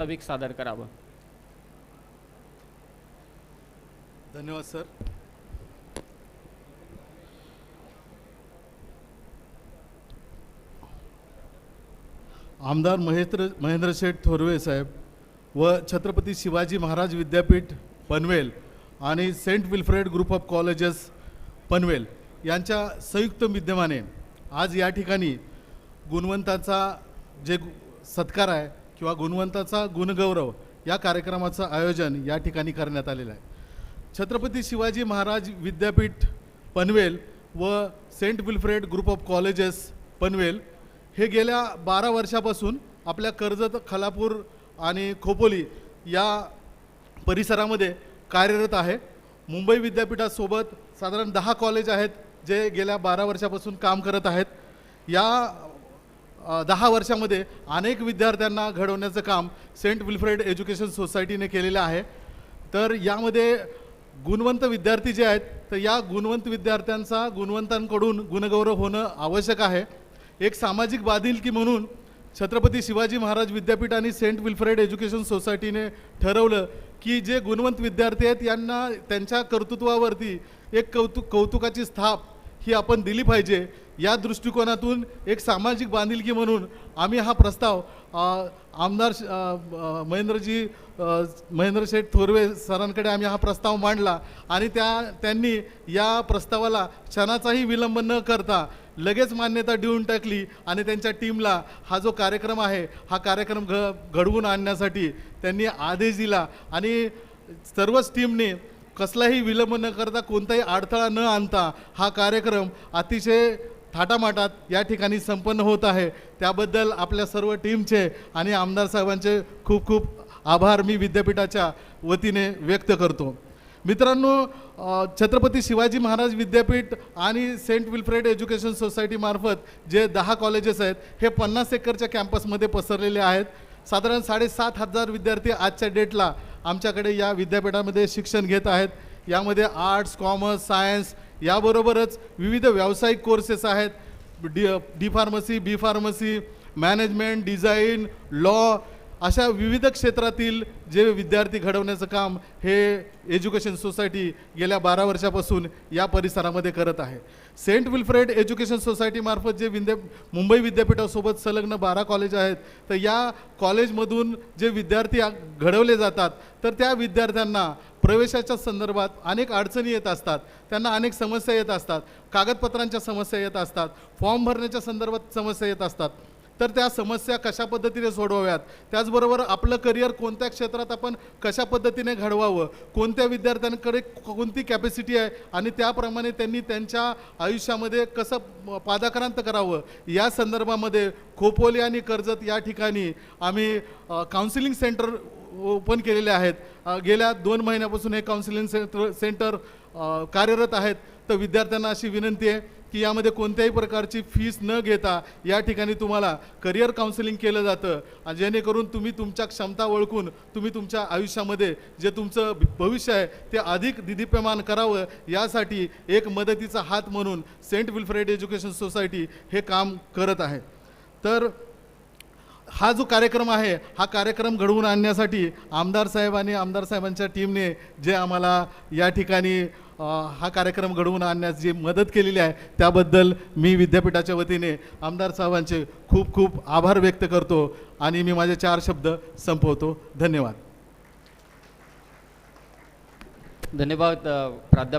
वास्तविक सादर करावं. धन्यवाद सर. आमदार महेंद्र महेंद्र शेठ थोरवे साहेब व छत्रपती शिवाजी महाराज विद्यापीठ पनवेल आणि saint Wilfred group of colleges Panvel यांच्या संयुक्त विद्यमाने आज या ठिकाणी गुणवंताचा जे सत्कार आहे किंवा गुणवंताचा गुणगौरव या कार्यक्रमाचं आयोजन या ठिकाणी करण्यात आलेलं आहे. छत्रपती शिवाजी महाराज विद्यापीठ पनवेल व saint Wilfred group of colleges Panvel हे गेल्या बारा वर्षापासून आपल्या कर्जत खालापूर आणि खोपोली या परिसरामध्ये कार्यरत आहे. मुंबई विद्यापीठासोबत साधारण दहा कॉलेज आहेत जे गेल्या बारा वर्षापासून काम करत आहेत. या दहा वर्षामध्ये अनेक विद्यार्थ्यांना घडवण्याचं काम सेंट विल्फ्रेड एज्युकेशन सोसायटीने केलेलं आहे. तर यामध्ये गुणवंत विद्यार्थी जे आहेत तर या गुणवंत विद्यार्थ्यांचा गुणवंतांकडून गुणगौरव होणं आवश्यक आहे. एक सामाजिक बाधिलकी म्हणून छत्रपती शिवाजी महाराज विद्यापीठ आणि सेंट विल्फ्रेड एज्युकेशन सोसायटीने ठरवलं की जे गुणवंत विद्यार्थी आहेत यांना त्यांच्या कर्तृत्वावरती एक कौतुक कौतुकाची स्थाप ही आपण दिली पाहिजे. या दृष्टिकोनातून एक सामाजिक बांधिलकी म्हणून आम्ही हा प्रस्ताव आमदार श- महेंद्रजी महेंद्र शेठ थोरवे सरांकडे आम्ही हा प्रस्ताव मांडला आणि त्या त्यांनी या प्रस्तावाला क्षणाचाही विलंब न करता लगेच मान्यता देऊन टाकली आणि त्यांच्या टीमला हा जो कार्यक्रम आहे हा कार्यक्रम घ घडवून आणण्यासाठी त्यांनी आदेश दिला आणि सर्वच टीमने कसलाही विलंब न करता कोणताही अडथळा न आणता हा कार्यक्रम अतिशय थाटामाटात या ठिकाणी संपन्न होत आहे. त्याबद्दल आपल्या सर्व टीमचे आणि आमदार साहेबांचे खूप खूप आभार मी विद्यापीठाच्या वतीने व्यक्त करतो. मित्रांनो छत्रपती शिवाजी महाराज विद्यापीठ आणि सेंट विल्फ्रेड एज्युकेशन सोसायटीमार्फत जे दहा कॉलेजेस आहेत हे पन्नास एकरच्या कॅम्पसमध्ये पसरलेले आहेत. साधारण साडेसात हजार विद्यार्थी आजच्या डेटला आमच्याकडे या विद्यापीठामध्ये शिक्षण घेत आहेत. यामध्ये आर्ट्स कॉमर्स सायन्स याबरोबरच विविध व्यावसायिक कोर्सेस आहेत. D D pharmacy B pharmacy management design law अशा विविध क्षेत्रातील जे विद्यार्थी घडवण्याचं काम हे एज्युकेशन सोसायटी गेल्या बारा वर्षापासून या परिसरामध्ये करत आहे. सेंट विल्फ्रेड एज्युकेशन सोसायटीमार्फत जे विद्या मुंबई विद्यापीठासोबत संलग्न बारा कॉलेज आहेत तर या कॉलेजमधून जे विद्यार्थी घडवले जातात तर त्या विद्यार्थ्यांना प्रवेशाच्या संदर्भात अनेक अडचणी येत असतात. त्यांना अनेक समस्या येत असतात. कागदपत्रांच्या समस्या येत असतात. फॉर्म भरण्याच्या संदर्भात समस्या येत असतात. तर त्या समस्या कशा पद्धतीने सोडवाव्यात? त्याचबरोबर आपलं करिअर कोणत्या क्षेत्रात आपण कशा पद्धतीने घडवावं? कोणत्या विद्यार्थ्यांकडे कोणती कॅपॅसिटी आहे? आणि त्याप्रमाणे त्यांनी त्यांच्या आयुष्यामध्ये कसं पादाक्रांत करावं? या संदर्भामध्ये खोपोली आणि कर्जत या ठिकाणी आम्ही काउन्सिलिंग सेंटर ओपन केलेले आहेत. गेल्या दोन महिन्यापासून हे काउन्सिलिंग सेंटर सेंटर कार्यरत आहेत. तर विद्यार्थ्यांना अशी विनंती आहे की यामध्ये कोणत्याही प्रकारची फीस न घेता या ठिकाणी तुम्हाला करिअर काउन्सिलिंग केलं जातं. जेणेकरून तुम्ही तुमच्या क्षमता ओळखून तुम्ही तुमच्या आयुष्यामध्ये जे तुमचं भविष्य आहे ते अधिक दिदीप्यमान करावं यासाठी एक मदतीचा हात म्हणून सेंट विल्फ्रेड एज्युकेशन सोसायटी हे काम करत आहे. तर हा जो कार्यक्रम आहे हा कार्यक्रम घडवून आणण्यासाठी आमदार साहेब आणि आमदार साहेबांच्या टीमने जे आम्हाला या ठिकाणी हा कार्यक्रम घडवून आणण्यास जी मदत केलेली आहे त्याबद्दल मी विद्यापीठाच्या वतीने आमदार साहेबांचे खूप खूप आभार व्यक्त करतो आणि मी माझे चार शब्द संपवतो. धन्यवाद. धन्यवाद प्राध्यापक.